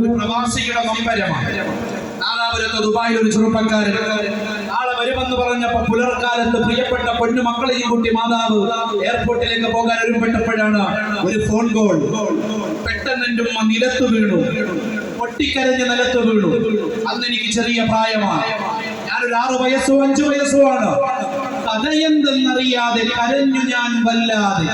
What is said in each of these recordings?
ഒരു പ്രവാസിയുടെ നമ്പരമാണ്. നാലാപുരത്ത് ദുബായിൽ ഒരു ചെറുപ്പക്കാരൻ നാളെ വരുമെന്ന് പറഞ്ഞപ്പോ പുലർക്കാലത്ത് പ്രിയപ്പെട്ട പൊന്നു മക്കളെയും കുട്ടി മാതാവ് എയർപോർട്ടിലേക്ക് പോകാൻ ഒരുപ്പെട്ടപ്പോഴാണ് ഒരു ഫോൺ കോൾ പെട്ടെന്ന് എന്റെ ഉമ്മ നിലത്ത് വീണു. പൊട്ടിക്കരഞ്ഞ് നിലത്ത് വീണു. അന്ന് എനിക്ക് ചെറിയ പ്രായമാണ്. ഞാനൊരു ആറു വയസ്സോ അഞ്ചു വയസ്സോ ആണ്. കഥയെന്തെന്നറിയാതെ കരഞ്ഞു ഞാൻ വല്ലാതെ.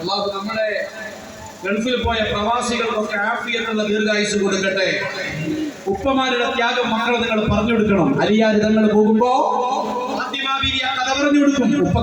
അള്ളാഹു നമ്മുടെ ഗൾഫിൽ പോയ പ്രവാസികൾക്കൊക്കെ ആഫിയത്തുള്ള ദീർഘായുസ് കൊടുക്കട്ടെ. ഉപ്പമാരുടെ ത്യാഗം മക്കളെ നിങ്ങൾ പറഞ്ഞു കൊടുക്കണം അലിയാർ തങ്ങൾ പോകുമ്പോ കഥ പറഞ്ഞു കൊടുക്കും ഉപ്പ